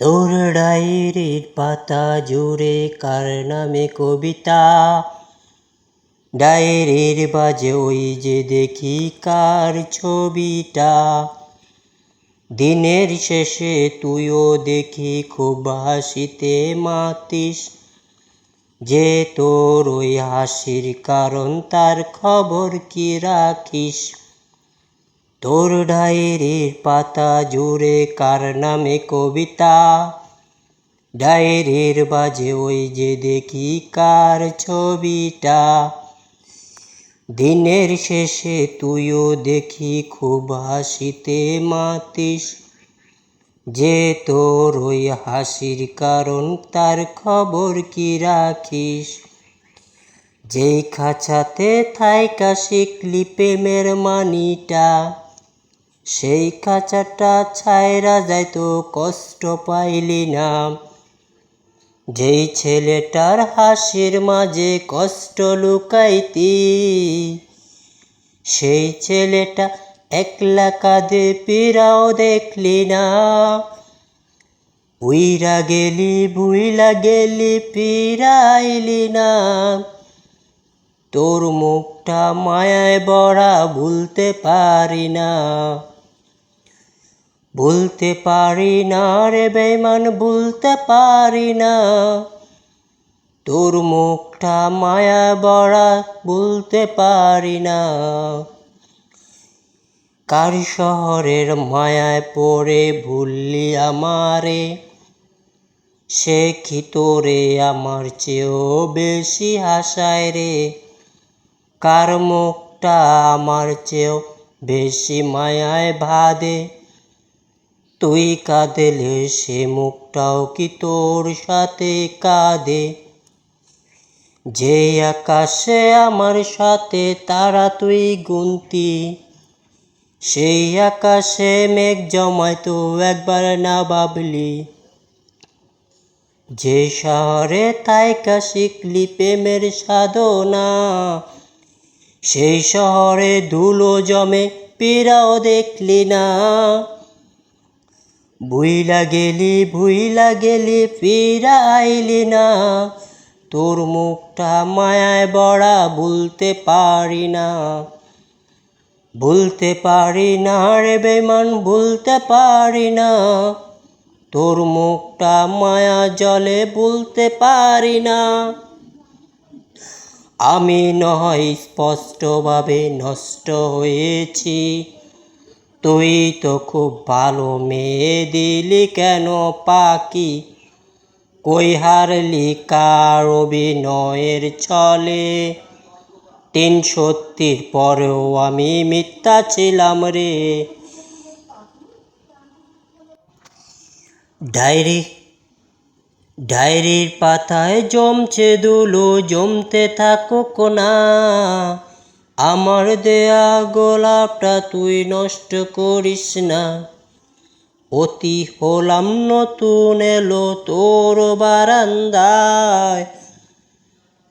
তোর ডায়েরির পাতা জুড়ে কার নামে কবিতা? ডায়েরির বাজে ওই যে দেখি কার ছবিটা? দিনের শেষে তুইও দেখি খুব হাসিতে মাতিস। যে তোর ওই হাসির কারণ তার খবর কি রাখিস? তোর ডায়েরির পাতা জুড়ে কার নামে কবিতা? ডায়েরির বাজে ওই যে দেখি কার ছবিটা? দিনের শেষে তুইও দেখি খুব হাসিতে মাতিস। যে তোর ওই হাসির কারণ তার খবর কি রাখিস? যেই খাঁচাতে থাইকা শিখলি প্রেমের মানিটা সেই কাঁচাটা ছায়রা যাইতো কষ্ট পাইলি না। যেই ছেলেটার হাসির মাঝে কষ্ট লুকাইতি, সেই ছেলেটা একলা কাঁদে পীড়াও দেখলি না। উইরা গেলি ভুইলা গেলি, পীড়াইলি না। তোর মুখটা মায়ায় বড়া ভুলতে পারি না। ভুলতে পারি না রে বেমান ভুলতে পারি না। তোর মুখটা মায়া বড়া ভুলতে পারি না। কার শহরের মায়ায় পড়ে ভুললি আমারে? সে কি তোরে আমার চেয়েও বেশি হাসায় রে? কার মুখটা আমার চেয়েও বেশি মায়ায় ভাদে? তুই কাঁদেলে সে মুখটাও কি তোর সাথে কাঁদে? যে আকাশে আমার সাথে তারা তুই গুনতি, সেই আকাশে মেঘ জমায় তো একবার না ভাবলি। যে শহরে তাইকা শিখলি প্রেমের সাধনা, সেই শহরে ধুলো জমে পীড়াও দেখলি না। ভুইলা গেলি ভুইলা গেলি, ফিরা আইলি না। তোর মুখটা মায়ায় বড়া, ভুলতে পারি না। ভুলতে পারি না রে বেমান ভুলতে পারি না। তোর মুখটা মায়া জলে, ভুলতে পারি না। আমি নয়, স্পষ্টভাবে নষ্ট হয়েছি। তুই তো খুব ভালো মেয়ে দিলি কেন পাকি কই হারলি কার অভিনয়ের চলে তিন সত্যির পরেও আমি মিথ্যা ছিলাম রে। ডায়েরি, ডায়েরির পাতায় জমছে দুলো, জমতে থাকুক না। আমার দেয়া গোলাপটা তুই নষ্ট করিস না। অতি হলাম নতুন এলো তোর বারান্দায়।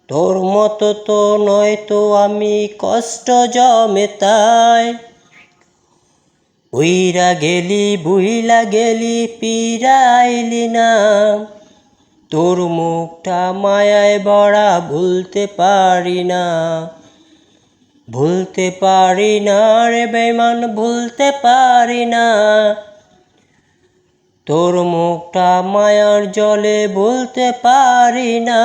তোর মতো তো নয় তো আমি কষ্ট জমে তাই। উইরা গেলি, বুইলা গেলি, পিরাইলি না। তোর মুখটা মায়ায় বড়া ভুলতে পারি না। ভুলতে পারি না রে বেমান ভুলতে পারি না। তোর মুখটা মায়ার জলে ভুলতে পারি না।